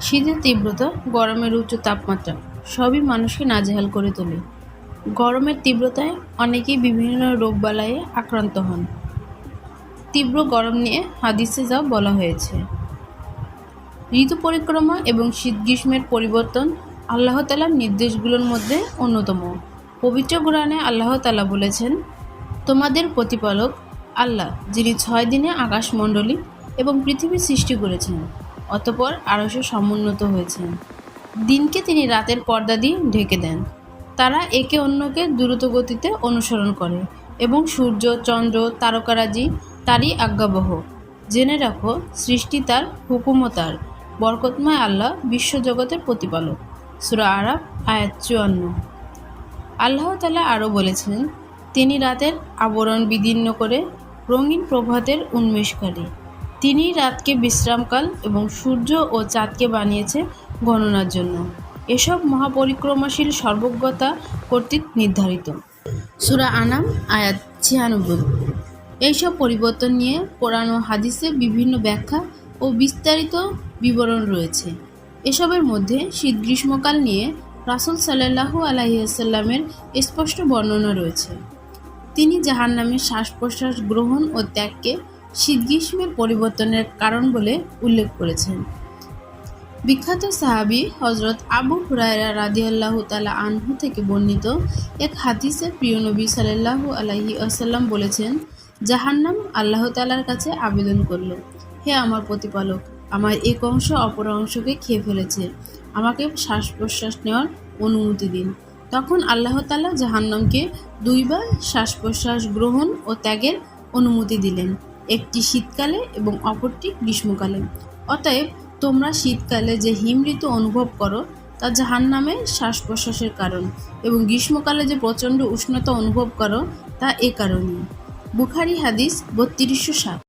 শীতের তীব্রতা, গরমের উচ্চ তাপমাত্রা, সবই মানুষকে নাজেহাল করে তোলে। গরমের তীব্রতায় অনেকেই বিভিন্ন রোগবালাইয়ে আক্রান্ত হন। তীব্র গরম নিয়ে হাদিসে যা বলা হয়েছে। ঋতু পরিক্রমা এবং শীত গ্রীষ্মের পরিবর্তন আল্লাহ তালার নির্দেশগুলোর মধ্যে অন্যতম। পবিত্র কোরআনে আল্লাহ তালা বলেছেন, তোমাদের প্রতিপালক আল্লাহ, যিনি ছয় দিনে আকাশমণ্ডলী এবং পৃথিবী সৃষ্টি করেছেন। অতপর সে সমুন্নত হয়েছেন। দিনকে তিনি রাতের পর্দা দিয়ে ঢেকে দেন। তারা একে অন্যকে দ্রুত গতিতে অনুসরণ করে এবং সূর্য, চন্দ্র, তারকারাজি তারই আজ্ঞাবহ। জেনে রাখো, সৃষ্টি তার হুকুমতার বরকতময় আল্লাহ বিশ্বজগতের প্রতিপালক। সুরা আরাব আয়াত চুয়ান্ন। আল্লাহ তালা আরও বলেছেন, তিনি রাতের আবরণ বিদীর্ণ করে রঙিন প্রভাতের উন্মেষকারী। তিনি রাতকে বিশ্রামকাল এবং সূর্য ও চাঁদকে বানিয়েছে গণনার জন্য। এসব মহাপরিক্রমাশীল সর্বজ্ঞতা কর্তৃক নির্ধারিত। সুরা আনাম, আয়াত ছিয়ানব্বই। এইসব পরিবর্তন নিয়ে কোরআন ও হাদিসে বিভিন্ন ব্যাখ্যা ও বিস্তারিত বিবরণ রয়েছে। এসবের মধ্যে শীত গ্রীষ্মকাল নিয়ে রাসুল সাল্লাহু আলাইসাল্লামের স্পষ্ট বর্ণনা রয়েছে। তিনি জাহান্নামের শ্বাস প্রশ্বাস গ্রহণ ও ত্যাগকে শীত গ্রীষ্মের পরিবর্তনের কারণ বলে উল্লেখ করেছেন। বিখ্যাত সাহাবি হজরত আবু হুরায়রা রাদিয়াল্লাহ তালা আনহু থেকে বর্ণিত এক হাদিসে প্রিয় নবী সাল্লাহু আলাহি আসাল্লাম বলেছেন, জাহান্নাম আল্লাহ তালার কাছে আবেদন করল। হে আমার প্রতিপালক, আমার এক অংশ অপর অংশকে খেয়ে ফেলেছে। আমাকে শ্বাস প্রশ্বাস নেওয়ার অনুমতি দিন। তখন আল্লাহ তালা জাহান্নামকে দুইবার শ্বাস প্রশ্বাস গ্রহণ ও ত্যাগের অনুমতি দিলেন। একটি শীতকালে এবং অপরটি গ্রীষ্মকালে। অতএব, তোমরা শীতকালে যে হিম ঋতু অনুভব করো, তা জাহান নামে শ্বাস প্রশ্বাসের কারণ এবং গ্রীষ্মকালে যে প্রচণ্ড উষ্ণতা অনুভব করো, তা এ কারণেই। বুখারি হাদিস বত্রিশশো সাত।